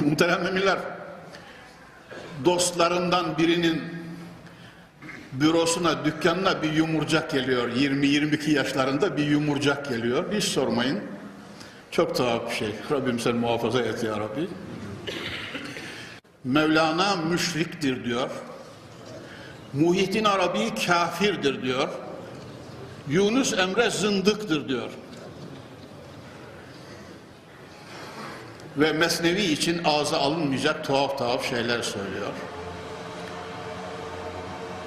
Muhterem müminler, dostlarından birinin bürosuna, dükkanına bir yumurcak geliyor. 20-22 yaşlarında bir yumurcak geliyor. Hiç sormayın. Çok tuhaf bir şey. Rabbim sen muhafaza et ya Rabbi. Mevlana müşriktir diyor. Muhittin Arabi kafirdir diyor. Yunus Emre zındıktır diyor. Ve Mesnevi için ağza alınmayacak tuhaf tuhaf şeyler söylüyor.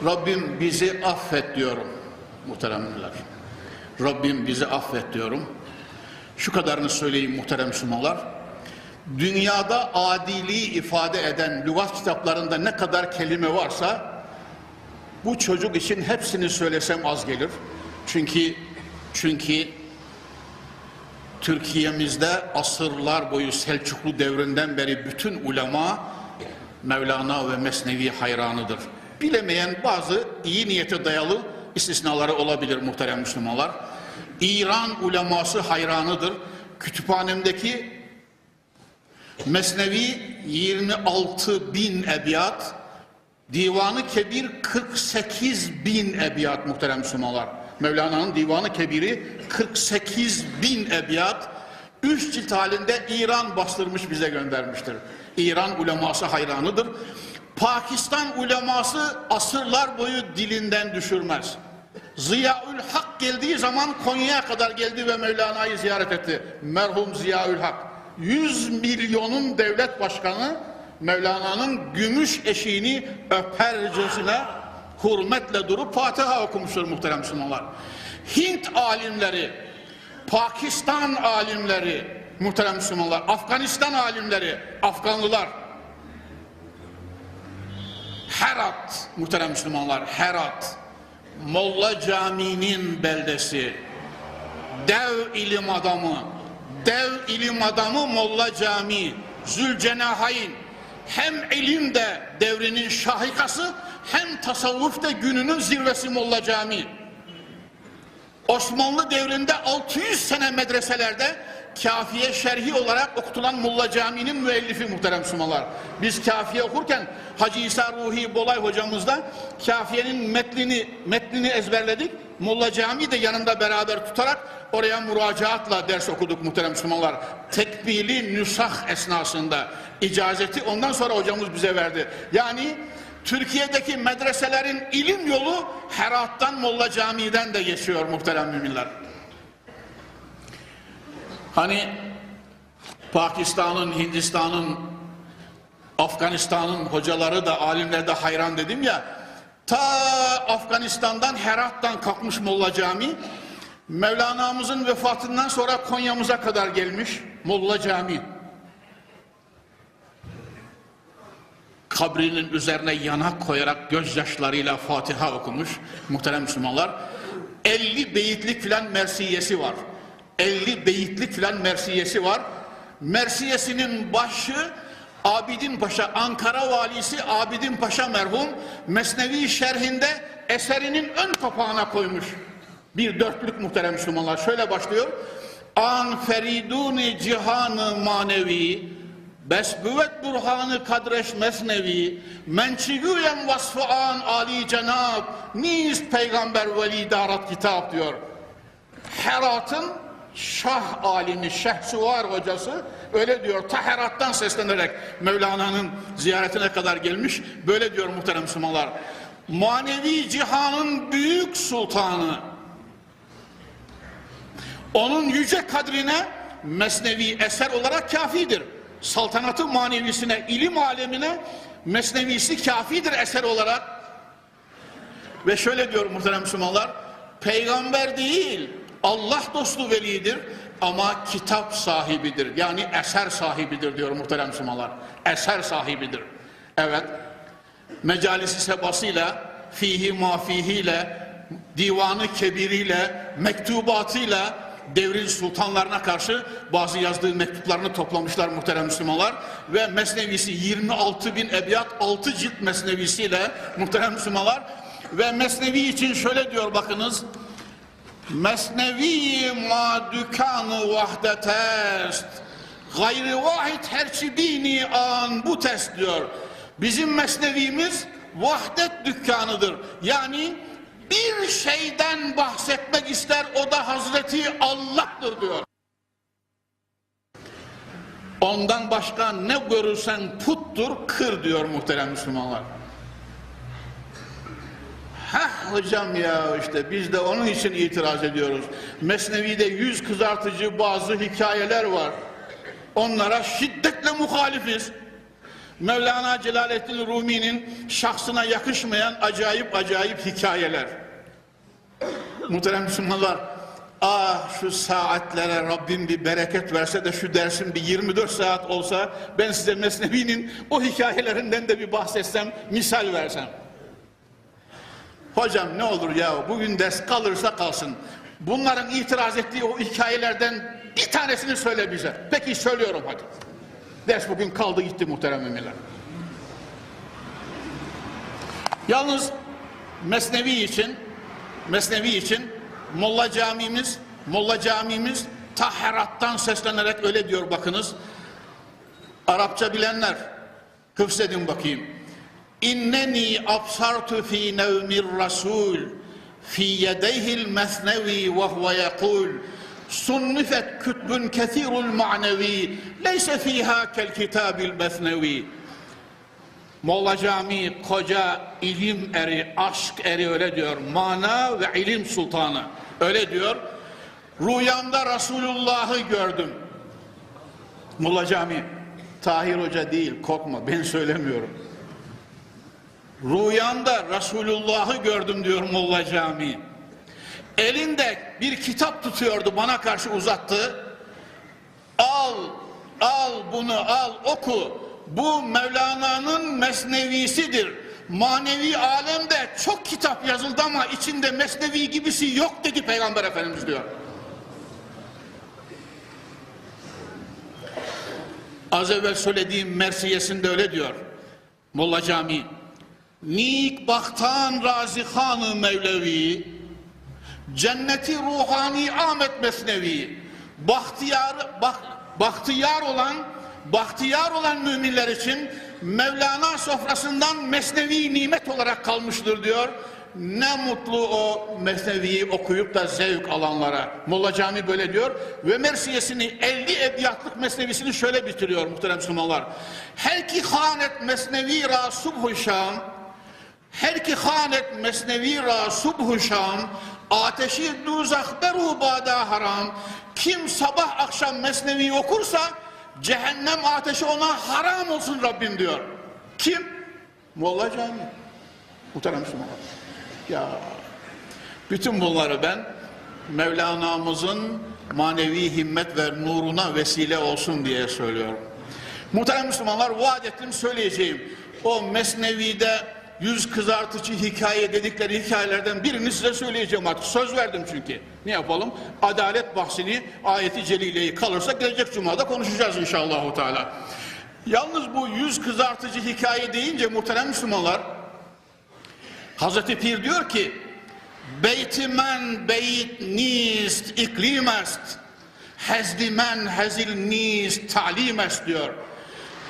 Rabbim bizi affet diyorum muhteremler. Rabbim bizi affet diyorum. Şu kadarını söyleyeyim muhterem Müslümanlar. Dünyada adiliği ifade eden lügat kitaplarında ne kadar kelime varsa bu çocuk için hepsini söylesem az gelir. Çünkü çünkü Türkiye'mizde asırlar boyu Selçuklu devrinden beri bütün ulema Mevlana ve Mesnevi hayranıdır. Bilemeyen bazı iyi niyete dayalı istisnaları olabilir muhterem Müslümanlar. İran uleması hayranıdır. Kütüphanemdeki Mesnevi 26 bin ebiyat, Divanı Kebir 48 bin ebiyat muhterem Müslümanlar. Mevlana'nın Divanı Kebiri 48 bin ebiyat. Üç cilt halinde İran bastırmış bize göndermiştir. İran uleması hayranıdır. Pakistan uleması asırlar boyu dilinden düşürmez. Ziyaül Hak geldiği zaman Konya'ya kadar geldi ve Mevlana'yı ziyaret etti. Merhum Ziyaül Hak. 100 milyonun devlet başkanı Mevlana'nın gümüş eşiğini öpercesine hürmetle durup Fatiha okumuştur muhterem Müslümanlar. Hint alimleri, Pakistan alimleri, muhterem Müslümanlar, Afganistan alimleri, Afganlılar, Herat, muhterem Müslümanlar, Herat, Molla Camii'nin beldesi, dev ilim adamı, dev ilim adamı Molla Camii, Zülcenahayn, hem ilimde devrinin şahikası, hem tasavvufta gününün zirvesi Molla Camii. Osmanlı devrinde 600 sene medreselerde kafiye şerhi olarak okutulan Molla Camii'nin müellifi muhterem Müslümanlar. Biz kafiye okurken Hacı İsa Ruhi Bolay hocamızla kafiyenin metnini, metnini ezberledik. Molla Camii de yanında beraber tutarak oraya müracaatla ders okuduk muhterem Müslümanlar. Tekbili nüsah esnasında icazeti ondan sonra hocamız bize verdi. Yani Türkiye'deki medreselerin ilim yolu Herat'tan Molla Camii'den de geçiyor muhterem müminler. Hani Pakistan'ın, Hindistan'ın, Afganistan'ın hocaları da alimler de hayran dedim ya. Ta Afganistan'dan Herat'tan kalkmış Molla Camii. Mevlana'mızın vefatından sonra Konya'mıza kadar gelmiş Molla Camii. Kabrinin üzerine yanak koyarak gözyaşlarıyla Fatiha okumuş muhterem Müslümanlar. 50 beyitlik filan mersiyesi var. 50 beyitlik filan mersiyesi var. Mersiyesinin başı Abidin Paşa, Ankara valisi Abidin Paşa merhum Mesnevi şerhinde eserinin ön kapağına koymuş. Bir dörtlük muhterem Müslümanlar. Şöyle başlıyor. An feriduni cihanı manevi Besbüvet burhanı kadreş mesnevi Mençigüyen vasfı an ali cenab Niz peygamber veli darat kitap diyor. Herat'ın Şah alimi Şehsuvar hocası öyle diyor ta Herat'tan seslenerek Mevlana'nın ziyaretine kadar gelmiş böyle diyor muhterem Müslümanlar manevi cihanın büyük sultanı onun yüce kadrine mesnevi eser olarak kafidir saltanatı manevisine ilim alemine mesnevisi kafidir eser olarak ve şöyle diyor muhterem Müslümanlar peygamber değil Allah dostu velidir ama kitap sahibidir. Yani eser sahibidir diyor muhterem Müslümanlar. Eser sahibidir. Evet. Mecalisi sebasıyla, fihi mafihiyle, divanı kebiriyle, mektubatıyla devrin sultanlarına karşı bazı yazdığı mektuplarını toplamışlar muhterem Müslümanlar ve mesnevisi 26 bin ebiyat 6 cilt mesnevisiyle muhterem Müslümanlar ve mesnevi için şöyle diyor bakınız Mesnevi ma dükkanı vahdet est Gayri vahid herçi bini an bu test diyor. Bizim mesnevimiz vahdet dükkanıdır. Yani bir şeyden bahsetmek ister o da Hazreti Allah'tır diyor. Ondan başka ne görürsen puttur, kır diyor muhterem Müslümanlar. Heh hocam ya işte biz de onun için itiraz ediyoruz. Mesnevi'de yüz kızartıcı bazı hikayeler var. Onlara şiddetle muhalifiz. Mevlana Celaleddin Rumi'nin şahsına yakışmayan acayip acayip hikayeler. Muhterem Müslümanlar, ah şu saatlere Rabbim bir bereket verse de şu dersin bir 24 saat olsa ben size Mesnevi'nin o hikayelerinden de bir bahsetsem, misal versem. Hocam ne olur ya bugün ders kalırsa kalsın. Bunların itiraz ettiği o hikayelerden bir tanesini söyle bize. Peki söylüyorum hadi. Ders bugün kaldı gitti muhterem müminler. Yalnız Mesnevi için Mesnevi için Molla Camimiz Molla Camimiz Taherat'tan seslenerek öyle diyor bakınız. Arapça bilenler hıfz edin bakayım. İnneni absartu fi nevmir rasul fi yedeyhil mesnevi ve huve yekul kütbün kethirul ma'nevi leyse fiha kel kitabil mesnevi Molla Cami koca ilim eri, aşk eri öyle diyor. Mana ve ilim sultanı. Öyle diyor. Rüyamda Resulullah'ı gördüm. Molla Cami. Tahir Hoca değil korkma ben söylemiyorum. Rüyamda Resulullah'ı gördüm diyor Molla Cami. Elinde bir kitap tutuyordu bana karşı uzattı. Al, al bunu al oku. Bu Mevlana'nın mesnevisidir. Manevi alemde çok kitap yazıldı ama içinde mesnevi gibisi yok dedi Peygamber Efendimiz diyor. Az evvel söylediğim Mersiyesinde öyle diyor. Molla Cami. Nik baktan razihanı Mevlevi, cenneti ruhani Ahmet Mesnevi, bahtiyar, bak, bahtiyar olan bahtiyar olan müminler için Mevlana sofrasından mesnevi nimet olarak kalmıştır diyor. Ne mutlu o mesneviyi okuyup da zevk alanlara. Molla Cami böyle diyor. Ve Mersiyesini 50 ebiyatlık mesnevisini şöyle bitiriyor muhterem Müslümanlar. Her ki hanet mesnevi ra subhu şam her ki hanet mesnevi ra subhu ateşi duzak beru bada haram kim sabah akşam mesnevi okursa cehennem ateşi ona haram olsun Rabbim diyor. Kim? Molla Cami. Muhterem Müslümanlar. Ya bütün bunları ben Mevlana'mızın manevi himmet ve nuruna vesile olsun diye söylüyorum. Muhterem Müslümanlar vaat ettim söyleyeceğim. O Mesnevi'de yüz kızartıcı hikaye dedikleri hikayelerden birini size söyleyeceğim artık. Söz verdim çünkü. Ne yapalım? Adalet bahsini, ayeti celileyi kalırsa gelecek cumada konuşacağız inşallah. Teala. Yalnız bu yüz kızartıcı hikaye deyince muhterem Müslümanlar Hazreti Pir diyor ki Beytimen beyt nist iklim est Hezdimen hezil nist talim est diyor.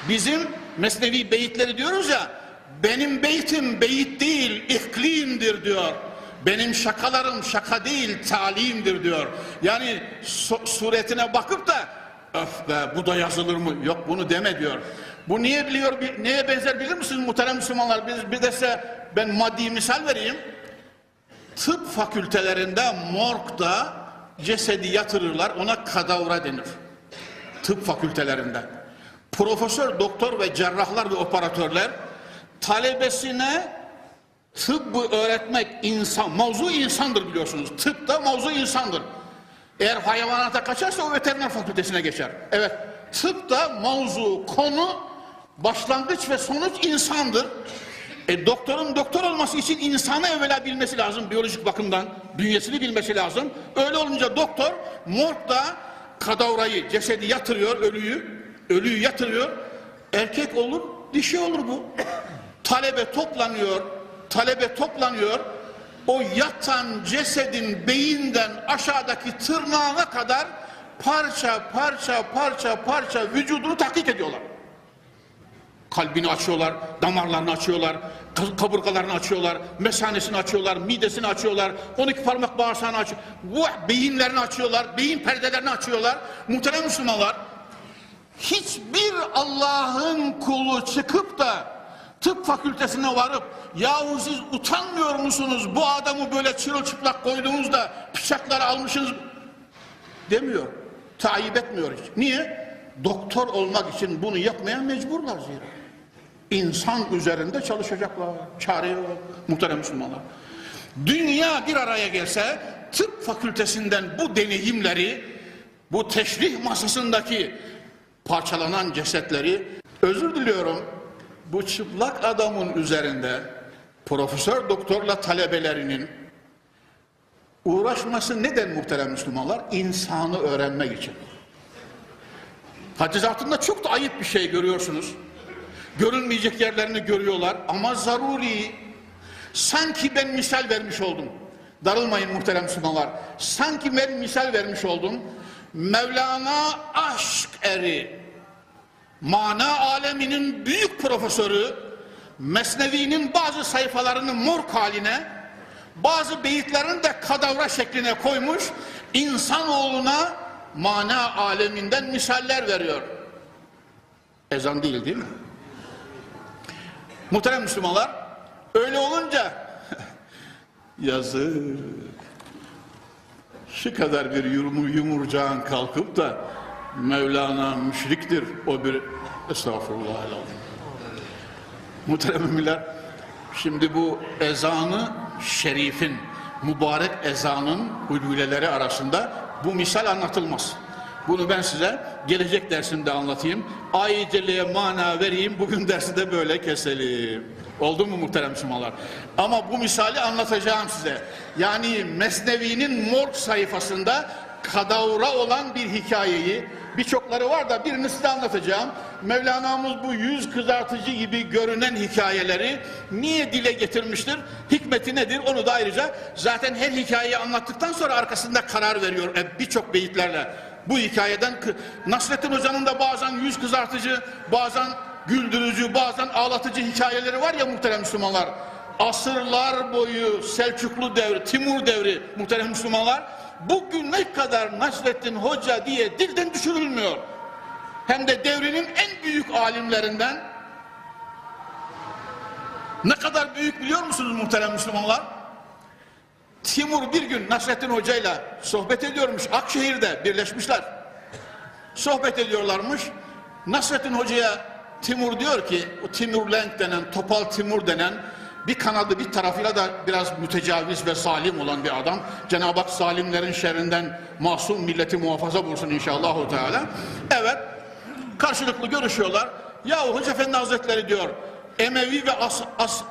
Bizim mesnevi beyitleri diyoruz ya benim beytim beyit değil iklimdir diyor. Benim şakalarım şaka değil talimdir diyor. Yani su suretine bakıp da öf be bu da yazılır mı? Yok bunu deme diyor. Bu niye biliyor, neye benzer bilir misiniz muhterem Müslümanlar? Biz bir de size ben maddi misal vereyim. Tıp fakültelerinde morgda cesedi yatırırlar ona kadavra denir. Tıp fakültelerinde. Profesör, doktor ve cerrahlar ve operatörler talebesine tıbbı öğretmek insan, mavzu insandır biliyorsunuz. Tıpta mavzu insandır. Eğer hayvanata kaçarsa o veteriner fakültesine geçer. Evet, tıpta mavzu, konu, başlangıç ve sonuç insandır. E, doktorun doktor olması için insanı evvela bilmesi lazım biyolojik bakımdan. Bünyesini bilmesi lazım. Öyle olunca doktor morgda kadavrayı, cesedi yatırıyor, ölüyü. Ölüyü yatırıyor. Erkek olur, dişi olur bu. Talebe toplanıyor, talebe toplanıyor. O yatan cesedin beyinden aşağıdaki tırnağına kadar parça parça parça parça vücudunu tahkik ediyorlar. Kalbini açıyorlar, damarlarını açıyorlar, ka- kaburgalarını açıyorlar, mesanesini açıyorlar, midesini açıyorlar, 12 parmak bağırsağını açıyor. Bu beyinlerini açıyorlar, beyin perdelerini açıyorlar. Muhterem Müslümanlar, hiçbir Allah'ın kulu çıkıp da tıp fakültesine varıp yahu siz utanmıyor musunuz bu adamı böyle çırılçıplak koyduğunuzda bıçakları almışsınız demiyor. Tayyip etmiyor hiç. Niye? Doktor olmak için bunu yapmaya mecburlar zira. İnsan üzerinde çalışacaklar. Çare yok. Muhterem Müslümanlar. Dünya bir araya gelse tıp fakültesinden bu deneyimleri bu teşrih masasındaki parçalanan cesetleri özür diliyorum bu çıplak adamın üzerinde profesör doktorla talebelerinin uğraşması neden muhterem Müslümanlar? İnsanı öğrenmek için. Hadisatında çok da ayıp bir şey görüyorsunuz. Görünmeyecek yerlerini görüyorlar ama zaruri. Sanki ben misal vermiş oldum. Darılmayın muhterem Müslümanlar. Sanki ben misal vermiş oldum. Mevlana aşk eri, mana aleminin büyük profesörü, Mesnevi'nin bazı sayfalarını morg haline, bazı beyitlerini de kadavra şekline koymuş, insanoğluna mana aleminden misaller veriyor. Ezan değil değil mi? Muhterem Müslümanlar, öyle olunca yazık. Şu kadar bir yumur, yumurcağın kalkıp da Mevlana müşriktir o bir estağfurullah elhamdülillah. Muhterem müminler, şimdi bu ezanı şerifin, mübarek ezanın hulüleleri arasında bu misal anlatılmaz. Bunu ben size gelecek dersimde anlatayım. Ay-i Celle'ye mana vereyim, bugün dersi de böyle keselim. Oldu mu muhterem Müslümanlar? Ama bu misali anlatacağım size. Yani Mesnevi'nin morg sayfasında kadavra olan bir hikayeyi, birçokları var da birini size anlatacağım. Mevlana'mız bu yüz kızartıcı gibi görünen hikayeleri niye dile getirmiştir? Hikmeti nedir? Onu da ayrıca zaten her hikayeyi anlattıktan sonra arkasında karar veriyor e, birçok beyitlerle. Bu hikayeden Nasrettin Hoca'nın da bazen yüz kızartıcı, bazen güldürücü, bazen ağlatıcı hikayeleri var ya muhterem Müslümanlar. Asırlar boyu Selçuklu devri, Timur devri muhterem Müslümanlar bugüne kadar Nasrettin Hoca diye dilden düşürülmüyor. Hem de devrinin en büyük alimlerinden ne kadar büyük biliyor musunuz muhterem Müslümanlar? Timur bir gün Nasrettin Hoca ile sohbet ediyormuş. Akşehir'de birleşmişler. Sohbet ediyorlarmış. Nasrettin Hoca'ya Timur diyor ki, o Timur Lenk denen, Topal Timur denen bir kanadı bir tarafıyla da biraz mütecaviz ve zalim olan bir adam. Cenab-ı Hak zalimlerin şerrinden masum milleti muhafaza bulsun inşallah. Teala. Evet, karşılıklı görüşüyorlar. Yahu Hoca Efendi Hazretleri diyor, Emevi ve As, As,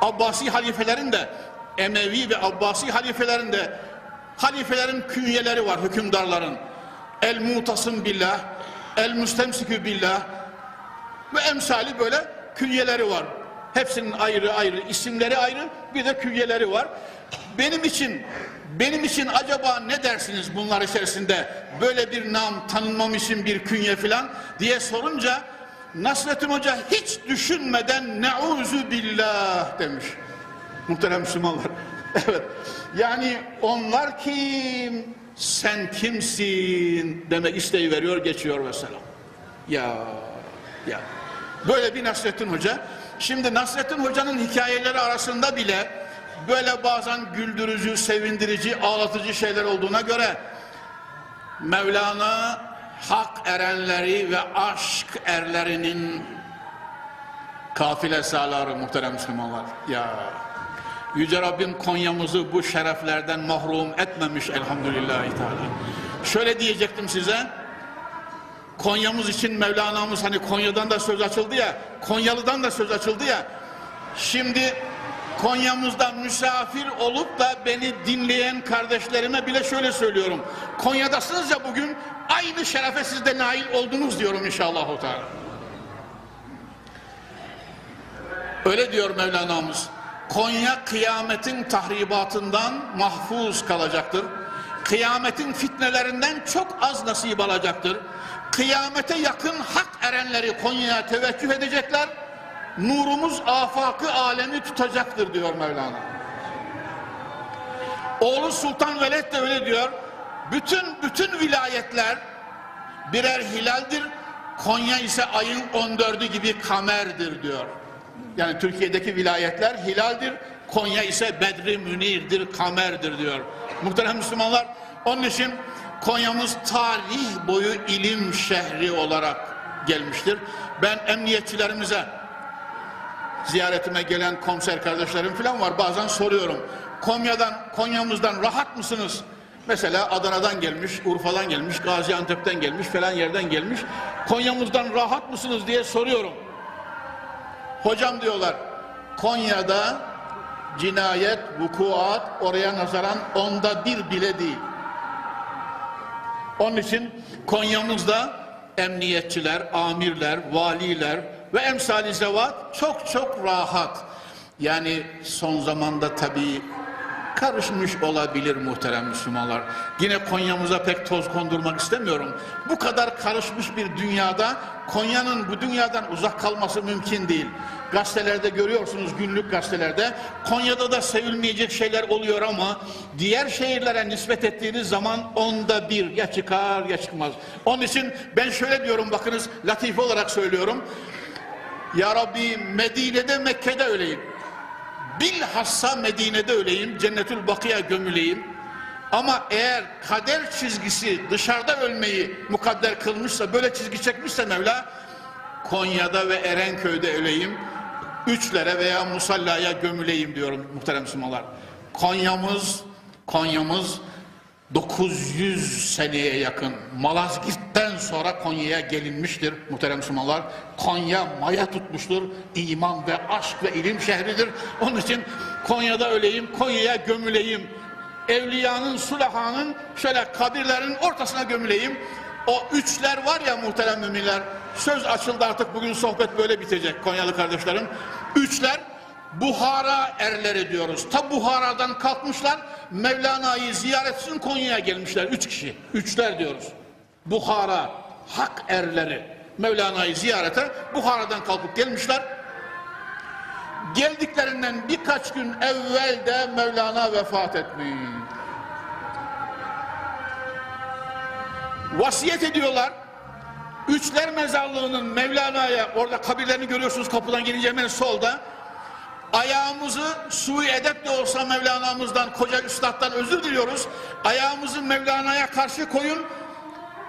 Abbasi halifelerin de Emevi ve Abbasi halifelerin de halifelerin künyeleri var hükümdarların. El mutasım billah, el müstemsikü billah ve emsali böyle künyeleri var. Hepsinin ayrı ayrı isimleri ayrı bir de künyeleri var. Benim için benim için acaba ne dersiniz bunlar içerisinde böyle bir nam tanınmam için bir künye filan diye sorunca Nasrettin Hoca hiç düşünmeden neuzu billah demiş. Muhterem Müslümanlar. Evet. Yani onlar kim? Sen kimsin? Demek isteği veriyor, geçiyor mesela. Ya, ya. Böyle bir Nasrettin Hoca. Şimdi Nasrettin Hoca'nın hikayeleri arasında bile böyle bazen güldürücü, sevindirici, ağlatıcı şeyler olduğuna göre Mevlana hak erenleri ve aşk erlerinin kafile sağları muhterem Müslümanlar. Ya Yüce Rabbim Konya'mızı bu şereflerden mahrum etmemiş elhamdülillahi teala. Şöyle diyecektim size. Konya'mız için Mevlana'mız hani Konya'dan da söz açıldı ya, Konyalı'dan da söz açıldı ya. Şimdi Konya'mızda misafir olup da beni dinleyen kardeşlerime bile şöyle söylüyorum. Konya'dasınız ya bugün aynı şerefe siz de nail oldunuz diyorum inşallah. Öyle diyor Mevlana'mız. Konya kıyametin tahribatından mahfuz kalacaktır. kıyametin fitnelerinden çok az nasip alacaktır. Kıyamete yakın hak erenleri Konya'ya teveccüh edecekler. Nurumuz afakı alemi tutacaktır diyor Mevlana. Oğlu Sultan Veled de öyle diyor. Bütün bütün vilayetler birer hilaldir. Konya ise ayın 14'ü gibi kamerdir diyor. Yani Türkiye'deki vilayetler hilaldir. Konya ise Bedri Münir'dir, kamerdir diyor. Muhterem Müslümanlar, onun için Konya'mız tarih boyu ilim şehri olarak gelmiştir. Ben emniyetçilerimize, ziyaretime gelen komiser kardeşlerim falan var. Bazen soruyorum. Konya'dan, Konya'mızdan rahat mısınız? Mesela Adana'dan gelmiş, Urfa'dan gelmiş, Gaziantep'ten gelmiş, falan yerden gelmiş. Konya'mızdan rahat mısınız diye soruyorum. Hocam diyorlar, Konya'da cinayet, vukuat oraya nazaran onda bir bile değil. Onun için Konya'mızda emniyetçiler, amirler, valiler ve emsali zevat çok çok rahat. Yani son zamanda tabii karışmış olabilir muhterem Müslümanlar. Yine Konya'mıza pek toz kondurmak istemiyorum. Bu kadar karışmış bir dünyada Konya'nın bu dünyadan uzak kalması mümkün değil. Gazetelerde görüyorsunuz günlük gazetelerde Konya'da da sevilmeyecek şeyler oluyor ama diğer şehirlere nispet ettiğiniz zaman onda bir ya çıkar ya çıkmaz. Onun için ben şöyle diyorum bakınız latife olarak söylüyorum. Ya Rabbi Medine'de Mekke'de öleyim. Bilhassa Medine'de öleyim, Cennetül Bakı'ya gömüleyim. Ama eğer kader çizgisi dışarıda ölmeyi mukadder kılmışsa, böyle çizgi çekmişse Mevla, Konya'da ve Erenköy'de öleyim, üçlere veya musallaya gömüleyim diyorum muhterem Müslümanlar. Konya'mız, Konya'mız 900 seneye yakın Malazgirt'ten sonra Konya'ya gelinmiştir muhterem Müslümanlar. Konya maya tutmuştur. İman ve aşk ve ilim şehridir. Onun için Konya'da öleyim, Konya'ya gömüleyim. Evliyanın, sulahanın şöyle kabirlerin ortasına gömüleyim. O üçler var ya muhterem müminler. Söz açıldı artık bugün sohbet böyle bitecek Konyalı kardeşlerim. Üçler Buhara erleri diyoruz. Ta Buhara'dan kalkmışlar Mevlana'yı ziyaret için Konya'ya gelmişler. Üç kişi. Üçler diyoruz. Buhara hak erleri Mevlana'yı ziyarete Buhara'dan kalkıp gelmişler. Geldiklerinden birkaç gün evvel de Mevlana vefat etmiş. Vasiyet ediyorlar. Üçler mezarlığının Mevlana'ya orada kabirlerini görüyorsunuz kapıdan gelince hemen solda ayağımızı sui edep de olsa Mevlana'mızdan koca üstaddan özür diliyoruz. Ayağımızı Mevlana'ya karşı koyun.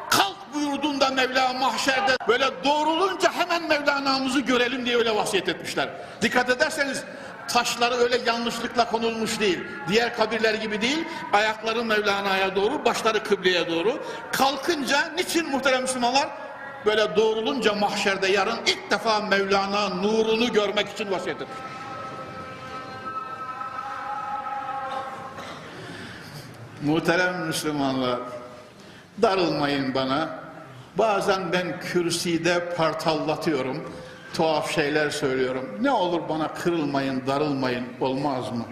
Kalk buyurduğunda Mevla mahşerde böyle doğrulunca hemen Mevlana'mızı görelim diye öyle vasiyet etmişler. Dikkat ederseniz taşları öyle yanlışlıkla konulmuş değil. Diğer kabirler gibi değil. Ayakları Mevlana'ya doğru, başları kıbleye doğru. Kalkınca niçin muhterem Müslümanlar? Böyle doğrulunca mahşerde yarın ilk defa Mevlana nurunu görmek için vasiyet etmiş. Muhterem Müslümanlar, darılmayın bana. Bazen ben kürsüde partallatıyorum, tuhaf şeyler söylüyorum. Ne olur bana kırılmayın, darılmayın, olmaz mı?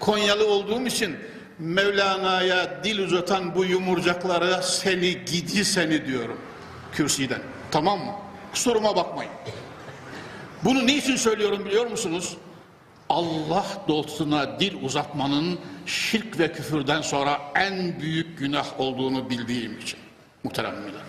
Konyalı olduğum için Mevlana'ya dil uzatan bu yumurcaklara seni gidi seni diyorum kürsüden. Tamam mı? Kusuruma bakmayın. Bunu niçin söylüyorum biliyor musunuz? Allah dostuna dil uzatmanın şirk ve küfürden sonra en büyük günah olduğunu bildiğim için. Muhterem müminler.